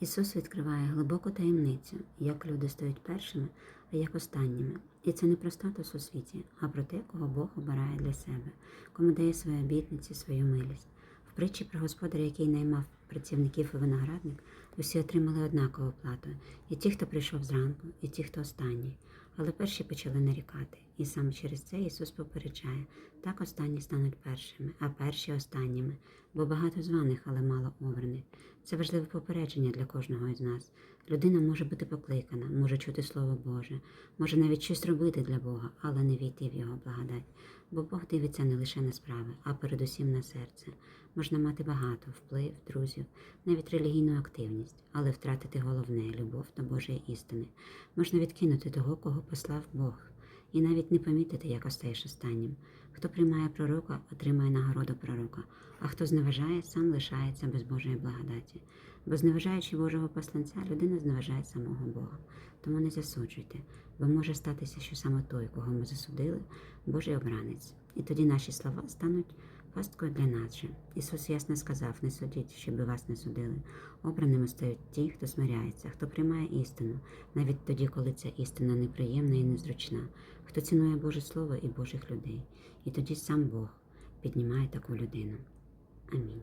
Ісус відкриває глибоку таємницю, як люди стають першими, а як останніми. І це не про статус у світі, а про те, кого Бог обирає для себе, кому дає свої обітниці, свою милість. В притчі про господаря, який наймав працівників у виноградник, усі отримали однакову плату і ті, хто прийшов зранку, і ті, хто останній. Але перші почали нарікати, і саме через це Ісус попереджає так останні стануть першими, а перші останніми, бо багато званих, але мало обраних. Це важливе попередження для кожного із нас. Людина може бути покликана, може чути Слово Боже, може навіть щось робити для Бога, але не війти в Його благодать. Бо Бог дивиться не лише на справи, а передусім на серце. Можна мати багато вплив, друзів, навіть релігійну активність, але втратити головне любов до Божої істини. Можна відкинути того, кого послав Бог, і навіть не помітити, як остаєш останнім. Хто приймає пророка, отримає нагороду пророка, а хто зневажає, сам лишається без Божої благодаті. Бо зневажаючи Божого посланця, людина зневажає самого Бога. Тому не засуджуйте, бо може статися, що саме той, кого ми засудили, Божий обранець. І тоді наші слова стануть пасткою для нас. Ісус ясно сказав: не судіть, щоб вас не судили. Обраними стають ті, хто смиряється, хто приймає істину, навіть тоді, коли ця істина неприємна і незручна, хто цінує Боже Слово і Божих людей. І тоді сам Бог піднімає таку людину. Амінь.